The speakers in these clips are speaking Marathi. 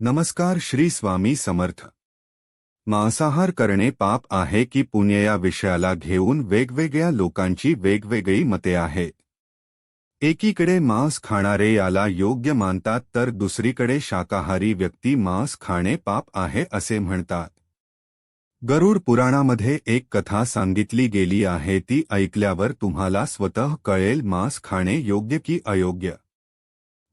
नमस्कार श्री स्वामी समर्थ. मांसाहार करणे पाप आहे की पुण्य या विषयाला घेऊन वेगवेगळ्या लोकांची वेगवेगळी मते आहेत एकीकडे मांस खाणारे याला योग्य मानतात, तर दुसरीकडे शाकाहारी व्यक्ती मांस खाणे पाप आहे असे म्हणतात. गरुड पुराणामध्ये एक कथा सांगितली गेली आहे, ती ऐकल्यावर तुम्हाला स्वतः कळेल मांस खाणे योग्य की अयोग्य.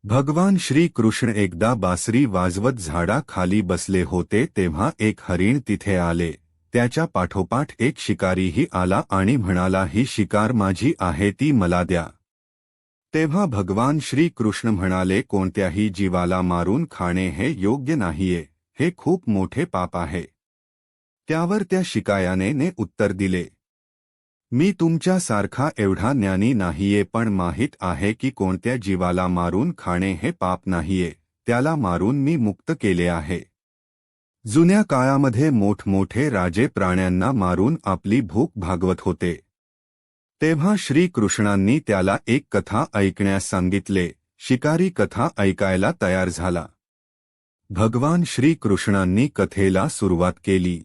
भगवान श्री कृष्ण एकदा बासरी वाजवत झाडा खाली बसले होते तेव्हा एक हरिण तिथे आले. त्याच्या पाठोपाठ एक शिकारीही आला आणि म्हणाला, ही शिकार माझी आहे, ती मला द्या. तेव्हा भगवान श्री कृष्ण म्हणाले, कोणत्याही जीवाला मारून खाणे हे योग्य नाहीये, हे खूप मोठे पाप आहे. त्यावर त्या शिकायाने ने उत्तर दिले मी तुमच्यासारखा एवढा ज्ञानी नाहीये पण माहीत आहे की कोणत्या जीवाला मारून खाणे हे पाप नाहीये त्याला मारून मी मुक्त केले आहे. जुन्या काळामध्ये मोठमोठे राजे प्राण्यांना मारून आपली भूक भागवत होते. तेव्हा श्रीकृष्णांनी त्याला एक कथा ऐकण्यास सांगितले शिकारी कथा ऐकायला तयार झाला. भगवान श्रीकृष्णांनी कथेला सुरुवात केली.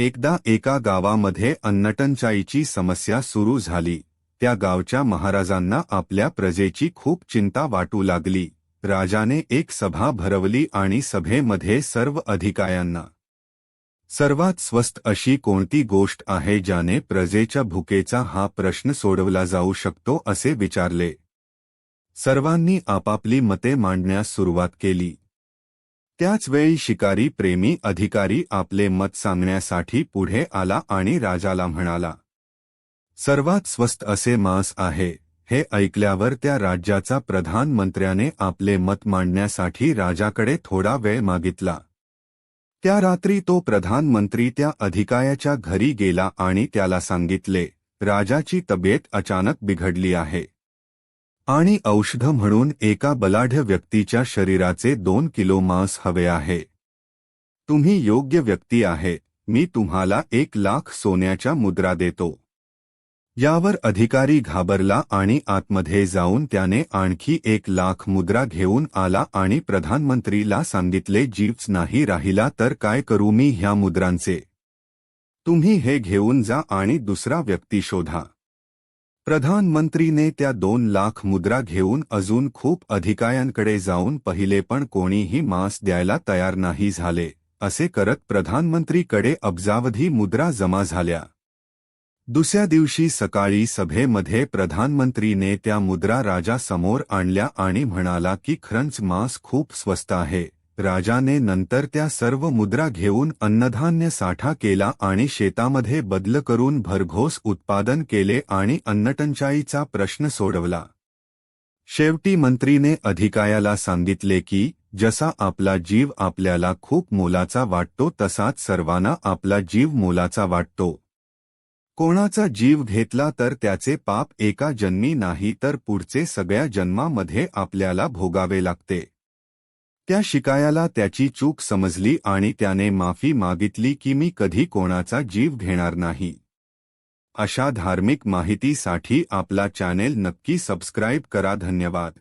एकदा एका गावामध्ये अन्नटंचाईची समस्या सुरू झाली त्या गावच्या महाराजांना आपल्या प्रजेची खूप चिंता वाटू लागली. राजाने एक सभा भरवली आणि सभेमध्ये सर्व अधिकाऱ्यांना सर्वात स्वस्त अशी कोणती गोष्ट आहे ज्याने प्रजेच्या भुकेचा हा प्रश्न सोडवला जाऊ शकतो? असे विचारले. सर्वांनी आपापली मते मांडण्यास सुरुवात केली. त्याच वेळी शिकारी प्रेमी अधिकारी आपले मत सांगण्यासाठी पुढे आला आणि राजाला म्हणाला सर्वात स्वस्त असे मांस आहे. हे ऐकल्यावर त्या राज्याचा प्रधानमंत्र्याने आपले मत मांडण्यासाठी राजाकडे थोडा वेळ मागितला. त्या रात्री तो प्रधानमंत्री त्या अधिकायाच्या घरी गेला आणि त्याला सांगितले राजाची तब्येत अचानक बिघडली आहे. आणि औषध म्हणून एका बलाढ्य व्यक्तीच्या शरीराचे दोन किलो मांस हवे आहे. तुम्ही योग्य व्यक्ती आहे. मी तुम्हाला एक लाख सोन्याच्या मुद्रा देतो. यावर अधिकारी घाबरला आणि आतमध्ये जाऊन त्याने आणखी एक लाख मुद्रा घेऊन आला आणि प्रधानमंत्रीला सांगितले जीवच नाही राहिला तर काय करू मी ह्या मुद्रांचे? तुम्ही हे घेऊन जा आणि दुसरा व्यक्ती शोधा. प्रधानमंत्रीने त्या दोन लाख मुद्रा घेऊन अजून खूप अधिकायांकडे जाऊन पहिले पण कोणीही मांस द्यायला तयार नाही झाले असे करत प्रधानमंत्रीकडे अब्जावधी मुद्रा जमा झाल्या. दुसऱ्या दिवशी सकाळी सभेमध्ये प्रधानमंत्रीने त्या मुद्रा राजासमोर आणल्या आणि म्हणाला की खरंच मांस खूप स्वस्त आहे. राजाने नंतर त्या सर्व मुद्रा घेऊन अन्नधान्य साठा केला आणि शेतामध्ये बदल करून भरघोस उत्पादन केले आणि अन्नटंचाईचा प्रश्न सोडवला. शेवटी मंत्रीने अधिकायाला सांगितले की जसा आपला जीव आपल्याला खूप मोलाचा वाटतो तसाच सर्वांना आपला जीव मोलाचा वाटतो. कोणाचा जीव घेतला तर त्याचे पाप एका जन्मी नाही तर पुढचे सगळ्या जन्मामध्ये आपल्याला भोगावे लागते. त्या शिकायाला त्याची चूक समजली आणि त्याने माफी मागितली की मी कधी कोणाचा जीव घेणार नाही. अशा धार्मिक माहितीसाठी आपला चॅनेल नक्की सबस्क्राईब करा. धन्यवाद.